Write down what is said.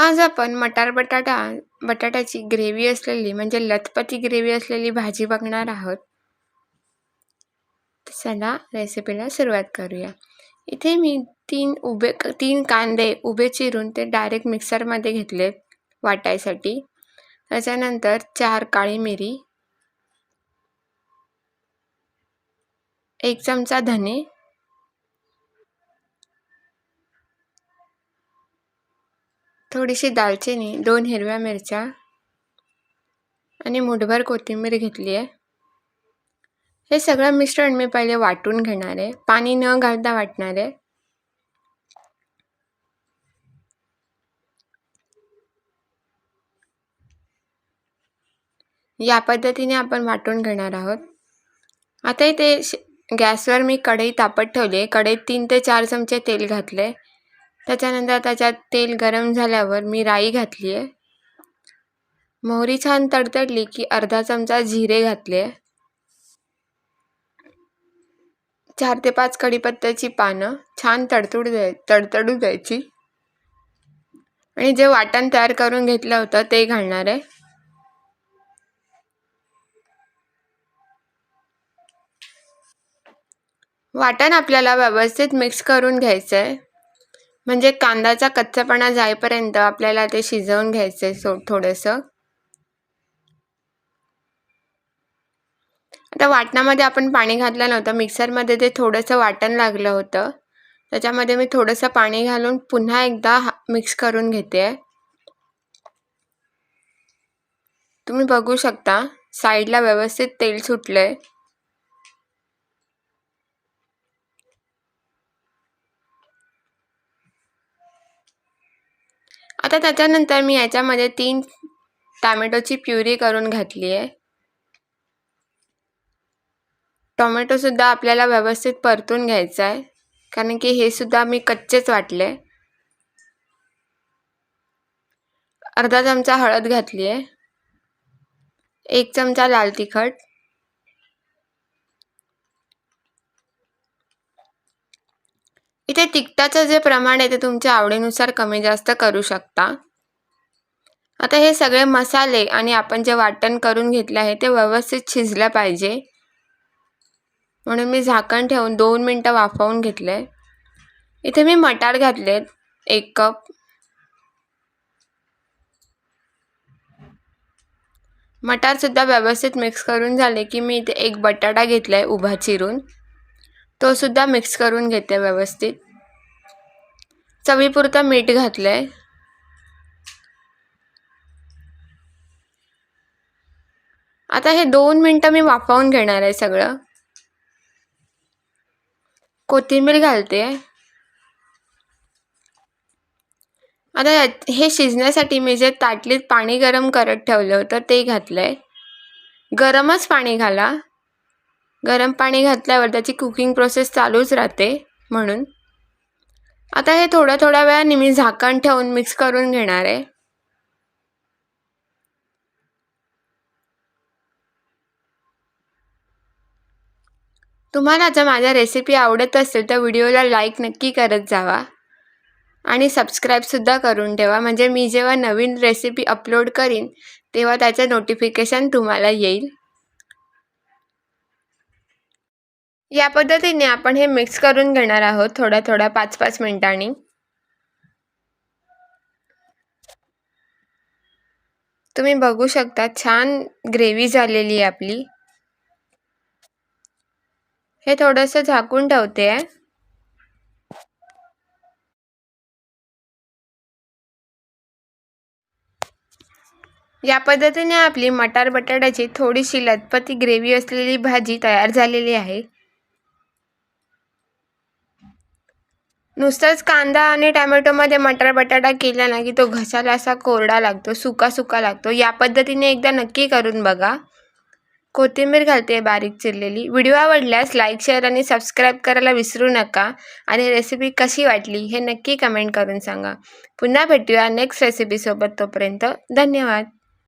आज आपण मटार बटाटा बटाट्याची ग्रेव्ही असलेली म्हणजे लथपती ग्रेव्ही असलेली भाजी बघणार आहोत. चला रेसिपीला सुरुवात करूया. इथे मी तीन उभे तीन कांदे उभे चिरून ते डायरेक्ट मिक्सरमध्ये घेतले वाटायसाठी. त्याच्यानंतर चार काळी मिरी एक चमचा धने थोडीशी दालचिनी दोन हिरव्या मिरच्या आणि मुठभर कोथिंबीर घेतली आहे. हे सगळं मिश्रण मी पहिले वाटून घेणार आहे. पाणी न घालता वाटणार आहे. या पद्धतीने आपण वाटून घेणार आहोत. आता इथे गॅसवर मी कढई तापत ठेवली आहे. कढईत तीन ते चार चमचे तेल घातले त्याच्यानंतर त्याच्यात तेल गरम झाल्यावर मी राई घातली आहे मोहरी छान तडतडली की अर्धा चमचा जिरे घातले. चार ते पाच कढीपत्त्याची पानं छान तडतडू द्याय तडतडू द्यायची. आणि जे वाटण तयार करून घेतलं होतं ते घालणार आहे. वाटण आपल्याला व्यवस्थित मिक्स करून घ्यायचं आहे म्हणजे कांद्याचा कच्चापणा जाईपर्यंत आपल्याला ते शिजवून घ्यायचं आहे सो थोडंसं. आता वाटणामध्ये आपण पाणी घातलं नव्हतं. मिक्सरमध्ये ते थोडंसं वाटण लागलं होतं. त्याच्यामध्ये मी थोडंसं पाणी घालून पुन्हा एकदा मिक्स करून घेते. तुम्ही बघू शकता साईडला व्यवस्थित तेल सुटलं आहे आता त्याच्यानंतर मी याच्यामध्ये तीन टॅमॅटोची प्युरी करून घातली आहे. टोमॅटोसुद्धा आपल्याला व्यवस्थित परतून घ्यायचं आहे. कारण की हे सुद्धा मी कच्चेच वाटले. अर्धा चमचा हळद घातली आहे. एक चमचा लाल तिखट. इथे तिखटाचं जे प्रमाण आहे ते तुमच्या आवडीनुसार कमी जास्त करू शकता. आता हे सगळे मसाले आणि आपण जे वाटण करून घेतले आहे ते व्यवस्थित शिजलं पाहिजे. म्हणून मी झाकण ठेवून दोन मिनटं वाफवून घेतले. इथे मी मटार घातलेत एक कप. मटारसुद्धा व्यवस्थित मिक्स करून झाले की मी इथे एक बटाटा घेतला आहे उभा चिरून. तो सुद्धा मिक्स करून घेते व्यवस्थित. चवीपुरतं मीठ घातलंय. आता हे दोन मिनटं मी वाफवून घेणार आहे सगळं. कोथिंबीर घालते. आता हे शिजण्यासाठी मी जे ताटलीत पाणी गरम करत ठेवलं होतं ते घातलंय. गरमच पाणी घाला. गरम पाणी घातल्यावर त्याची कुकिंग प्रोसेस चालूच राहते म्हणून. आता हे थोड्या थोड्या वेळाने मी झाकण ठेवून मिक्स करून घेणार आहे. तुम्हाला जर माझ्या रेसिपी आवडत असेल तर व्हिडिओला लाईक नक्की करत जावा. आणि सबस्क्राईबसुद्धा करून ठेवा. म्हणजे मी जेव्हा नवीन रेसिपी अपलोड करीन तेव्हा त्याचं नोटिफिकेशन तुम्हाला येईल. या पद्धतीने आपण हे मिक्स करून घेणार आहोत थोड्या थोड्या पाच पाच मिनिटांनी. तुम्ही बघू शकता छान ग्रेव्ही झालेली आहे आपली. हे थोडंसं झाकून ठेवते. आहे या पद्धतीने आपली मटार बटाट्याची थोडीशी लतपती ग्रेव्ही असलेली भाजी तयार झालेली आहे. नुसतंच कांदा आणि टॅमॅटोमध्ये मटार बटाटा केला ना की तो घशाला असा कोरडा लागतो सुका सुका लागतो. या पद्धतीने एकदा नक्की करून बघा. कोथिंबीर घालते बारीक चिरलेली. व्हिडिओ आवडल्यास लाईक शेअर आणि सबस्क्राईब करायला विसरू नका. आणि रेसिपी कशी वाटली हे नक्की कमेंट करून सांगा. पुन्हा भेटूया नेक्स्ट रेसिपीसोबत तोपर्यंत धन्यवाद.